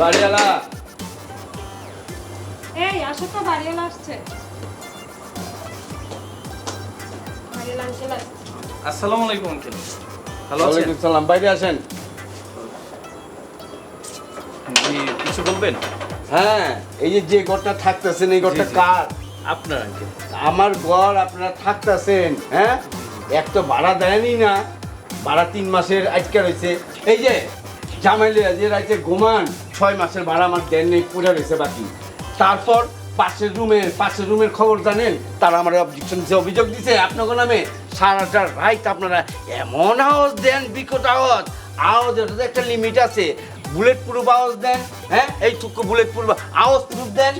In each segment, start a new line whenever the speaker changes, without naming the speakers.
বাড়িওয়ালা।
এই আসো তো বাড়িওয়ালা আসছে। বাড়িওয়ালা আঙ্কেল
আসসালামু আলাইকুম আঙ্কেল ভালো আছেন?
ওয়ালাইকুম সালাম বাইরে আসেন।
জি কিছু বলবেন?
হ্যাঁ এই যে যে ঘরটা থাকতেছেন এই ঘরটা। কার?
আপনার আঙ্কেল
আমার ঘর আপনারা থাকতেছেন হ্যাঁ? এক তো ভাড়া দেয়নি না ভাড়া তিন মাসের আজকে রয়েছে। এই যে জামাইলিয়া যে রাইতে ঘুমান ছয় মাসের ভাড়া আমার দেন নেই পুরো রয়েছে বাকি। তারপর পাশের রুমের পাশের রুমের খবর জানেন? তারা আমার অবজেকশন দিছে, অভিযোগ দিছে আপনাকে নামে সারাটা রাইত আপনারা এমন আওয়াজ দেন, বিকট আওয়াজ। আওয়াজের একটা লিমিট আছে। বুলেট প্রুফ আওয়াজ দেন হ্যাঁ? এই টুকু বুলেট প্রুফ আওয়াজ প্রুফ দেন,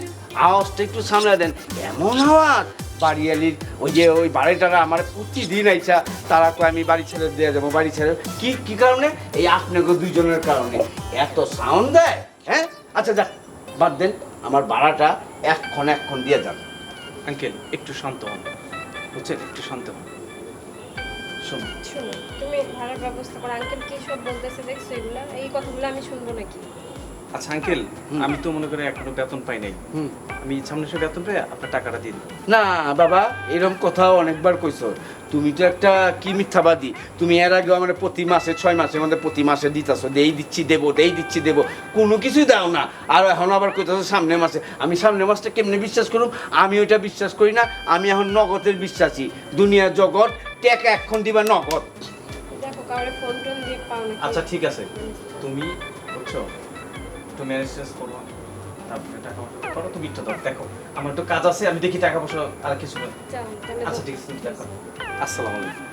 আওয়াজটা একটু সামলে দেন। এমন আওয়াজ। বাড়িয়ালির ওই যে ওই বাড়িটারা আমার প্রতিদিন আইসা তারা আমি বাড়ি ছেড়ে দিয়ে যাব, বাড়ি ছেড়ে কি কি কারণে? এই আপনাকে দুইজনের কারণে। এত সাউন্ড দেয়? হ্যাঁ? আচ্ছা যাক বাদ দেন আমার ভাড়াটা এক্ষণ এক্ষণ দিয়ে যান।
আঙ্কেল একটু শান্ত হন। বুঝছেন? একটু শান্ত হন। শুনুন।
শোনো তুমি ভাড়ার ব্যবস্থা করো। আঙ্কেল কি সব বলতেছে দেখছ এগুলো? এই কথাগুলো আমি শুনব নাকি?
আচ্ছা আঙ্কেল আমি তো মনে করি এখনও বেতন পাই নাই। আমি সামনে সে বেতন পেয়ে আপনার টাকাটা দিয়ে দেবো।
না বাবা এরকম কথাও অনেকবার কইছো। তুমি তো একটা কি মিথ্যাবাদী। তুমি এর আগে আমার প্রতি মাসে ছয় মাসের মধ্যে প্রতি মাসে দিতাছো দেই দিচ্ছি দেবো দেই দিচ্ছি দেবো। কোনো কিছুই দাও না। আর এখন আবার কইতাছো সামনে মাসে। আমি সামনে মাসটা কেমনে বিশ্বাস করুম? আমি ওইটা বিশ্বাস করি না। আমি এখন নগদের বিশ্বাসী। দুনিয়ার জগৎ টেকা এখন দিবা নগদ।
দেখো কাউরে ফোন টোন দিয়ে পাও নাকি?
আচ্ছা ঠিক আছে। তুমি বুঝছ? একটু ম্যানেজ করো তারপরে টাকা পয়সা করো তুমি একটু দাও দেখো। আমার একটু কাজ আছে আমি দেখি টাকা পয়সা আর কিছু না। আচ্ছা। ঠিক আছে দেখো। আসসালামু আলাইকুম।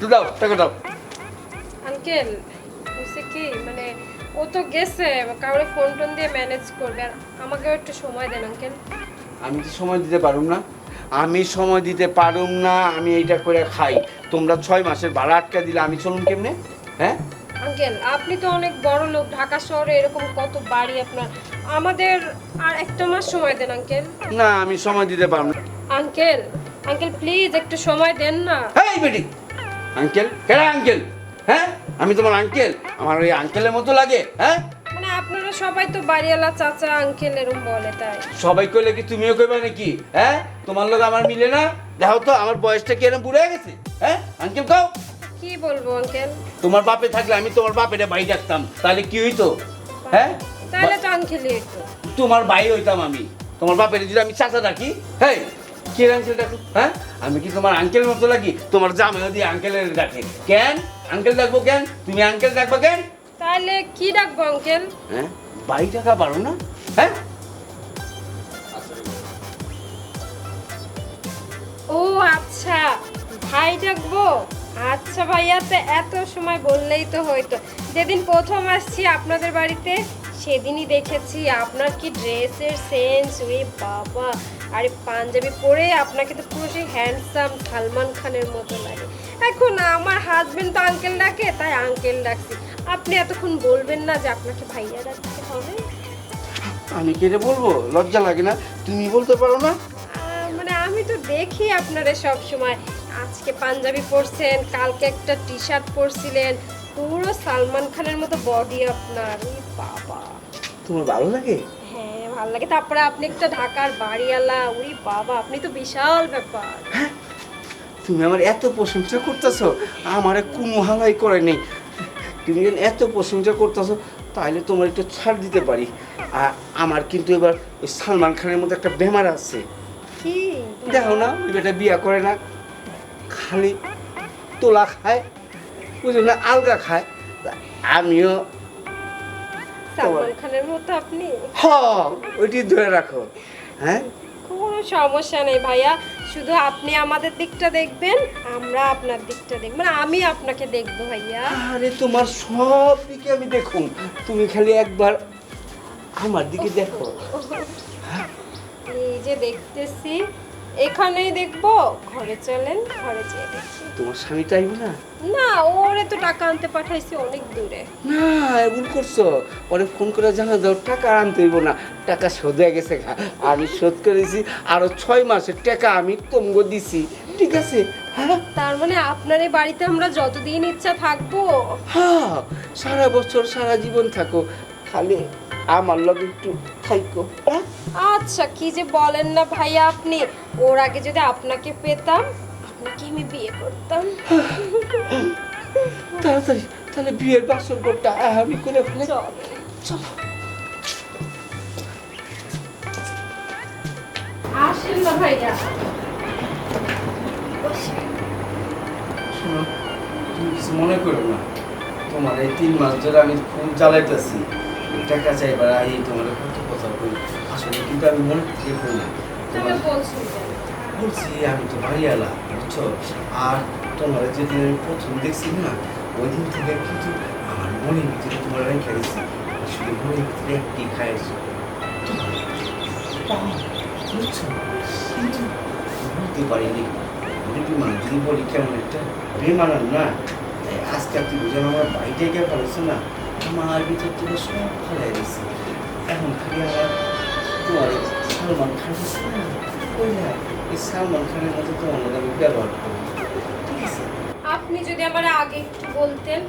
তো দাও টাকা দাও।
আঙ্কেল কি মানে ও তো গেছে কাউরে ফোন টোন দিয়ে ম্যানেজ করবে আর আমাকেও একটু সময় দেন আঙ্কেল।
আমি কি সময় দিতে পারুম না। আমি সময় দিতে পারুম না আমি এইটা করে খাই। তোমরা ছয় মাসের ভাড়া আটকা দিলে আমি চলুন কেমনে? হ্যাঁ?
আঙ্কেল আপনি তো অনেক বড় লোক ঢাকা শহরে এরকম কত বাড়ি আপনার। আমাদের আর একটা মাস সময় দেন আঙ্কেল।
না আমি সময় দিতে পারব না।
আঙ্কেল আঙ্কেল প্লিজ একটু সময় দেন না।
এই বেটি! আঙ্কেল কেডা আঙ্কেল? হ্যাঁ? আমি তোমার আঙ্কেল। আমার ওই আঙ্কেলের মতো লাগে হ্যাঁ?
মানে আপনারা সবাই তো বাড়িওয়ালা চাচা আঙ্কেল এরকম বলে তাই।
সবাই কইলে কি তুমিও কইবে নাকি? হ্যাঁ? তোমার লোক আমার মিলে না? দেখো তো আমার বয়সটা কি এরকম বুড়ে গেছে? হ্যাঁ? আঙ্কেল কাও।
কি বলব আঙ্কেল
তোমার বাপে থাকলে আমি তোমার বাপের বাড়ি ডাকতাম। তাহলে কি হইতো? হ্যাঁ?
তাহলে তো আঙ্কেলই একটু
তোমার ভাই হইতাম আমি। তোমার বাপের যদি আমি চাচা ডাকি হ্যাঁ কি আঙ্কেল ডাকো হ্যাঁ? আমি কি তোমার আঙ্কেলের মতো লাগি? তোমার জামাইও দিয়ে আঙ্কেলের ডাকে। কেন? আঙ্কেল ডাকবো কেন? তুমি আঙ্কেল ডাকবো কেন?
তাহলে কি ডাকবো আঙ্কেল
হ্যাঁ? বাড়ি টাকা পারো না? হ্যাঁ?
ও আচ্ছা ভাই ডাকবো? আচ্ছা ভাইয়া তো এত সময় বললেই তো হয়তো যেদিন প্রথম আসছি আপনাদের বাড়িতে সেদিনই দেখেছি আপনার কি ড্রেসের সেন্স ওই বাবা। আরে পাঞ্জাবি পরে আপনাকে তো পুরো সেই হ্যান্ডসাম সালমান খানের মতো লাগে। এখন আমার হাজবেন্ড তো আঙ্কেল ডাকে তাই আঙ্কেল ডাকছি। আপনি এতক্ষণ বলবেন না যে আপনাকে ভাইয়া ডাকতে হবে।
আমি কেটে বলব? লজ্জা লাগে না? তুমি বলতে পারো না?
মানে আমি তো দেখি আপনারা সব সময় আজকে পাঞ্জাবি পরছেন কালকে একটা টি শার্ট পরছিলেন পুরো সালমান খানের মতো বডি আপনার বাবা।
তোমার ভালো লাগে?
হ্যাঁ ভালো লাগে। তারপরে আপনি একটা ঢাকার বাড়িওয়ালা ওই বাবা আপনি তো বিশাল ব্যাপার।
তুমি আমার এত প্রশংসা করতেছো আমারে কোনো হালাই করে নেই। তুমি এত প্রশংসা করতেছো তাহলে তোমার একটু ছাড় দিতে পারি। আর আমার কিন্তু এবার ওই সালমান খানের মতো একটা বেমার আছে। দেখো না বেটা বিয়া করে না। খালি তোলা খায় বুঝলো না আলগা খায়। আমিও
সালমান খানের মতো আপনি?
হ ওইটি ধরে রাখো হ্যাঁ?
কোনো সমস্যা নেই ভাইয়া শুধু আপনি আমাদের দিকটা দেখবেন আমরা আপনার দিকটা দেখব মানে আমি আপনাকে দেখব ভাইয়া।
আরে তোমার সব দিকে আমি দেখুন তুমি খালি একবার আমার দিকে দেখো।
এই যে দেখতেছি এখানেই দেখব ঘরে চলেন ঘরে যেয়ে দেখি।
তোমার স্বামী চাইবে না?
না ওরে তো টাকা আনতে পাঠাইছি অনেক দূরে।
না ভুল করছ। পরে ফোন করে জানা দাও টাকা আনতে হইব না। টাকা শোধ হয়ে গেছে গা। আমি শোধ করেছি আরও ছয় মাসের টাকা আমি তোমগো দিছি। ঠিক আছে? হ্যাঁ?
তার মানে আপনার এই বাড়িতে আমরা যতদিন ইচ্ছা থাকব।
হ্যাঁ সারা বছর সারা জীবন থাকো। খালি আমার লগে একটু থাইকো হ্যাঁ?
আচ্ছা কি যে বলেন না ভাইয়া আপনি? ওর আগে যদি আপনাকে পেতাম আপনাকে আমি বিয়ে করতাম?
তাড়াতাড়ি তাহলে বিয়ের বাসর করতে আমি করে ফেলে।
চলো। আসেন না ভাইয়া।
শোনো তুমি কিছু মনে করো না। তোমার এই তিন মাস ধরে আমি খুব জ্বালাইতেছি টাকা চাইবার এই তোমার কত কথা করি আসলে কিন্তু আমি মনে থেকে না তোমার
বলছি
বলছি আমি তো বাড়িওয়ালা বুঝছ? আর তোমার যেদিন আমি প্রথম দেখছি না ওই দিন থেকে কিন্তু আমার মনের ভিতরে তোমার রেখে দিচ্ছি আসলে মনের ভিতরে একটি খাইছি বুঝছ? কিন্তু বুঝতে পারিনি। বিমান যদি বলি কেমন একটা? বেমানান না আজকে তুই বুঝলাম আমার বাড়িতে গিয়ে পারছ না আমার ভিতর থেকে সব ফেলাই দিচ্ছে এখন খালি আমার তোমার সালমান খান ওই না? এই সালমান খানের মতো তোমার মতো আমি ব্যবহার করব ঠিক আছে।
আপনি যদি আমার আগে একটু বলতেন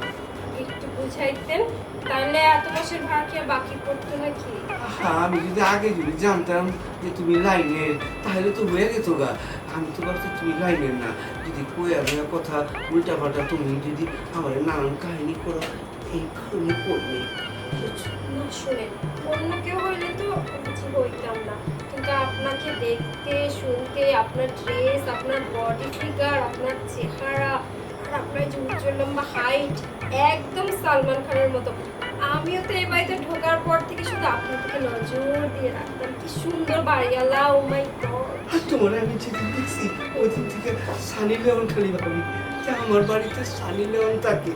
একটু বুঝাইতেন তাহলে এত মাসের ভাড়া কি বাকি পড়তো নাকি?
আমি যদি আগে যদি জানতাম যে তুমি লাইনের তাহলে তো হয়ে গেতো গা। আমি তো ভাবছি তুমি লাইনের না। যদি আমি কথা উল্টা পাল্টা তুমি যদি আমার নানান কাহিনী করো এই করবে
না শুনেন অন্য কেউ হইলে তো কিছু বলতাম না। কিন্তু আপনাকে দেখতে, শুনতে, আপনার ড্রেস আপনার বডি ফিগার আপনার চেহারা, আর আপনার যে উজ্জ্বল লম্বা হাইট একদম সালমান খানের মতো। আমিও তো এই বাড়িতে ঢোকার পর থেকে শুধু আপনার দিকে নজর দিয়ে রাখতাম। কি সুন্দর বাড়িওয়ালা ও মাই গড
তোমার আমি যেদিন দেখছি ওই দিন থেকে সানি লেওন খালি ভাবি। যে আমার বাড়িতে সানি লেওন থাকে।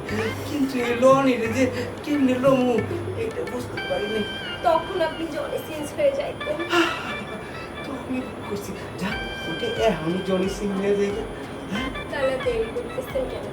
কিন্তু এই লনের যে কেমনে লমু এটা বুঝতে পারিনি।
তখন আপনি জলে চেঞ্জ হয়ে যাইতেন।
তো আমি করছি। যা ওটা এখন জনি সিং হয়ে যায় হ্যাঁ?
তাহলে দেরি করতেছেন কেন?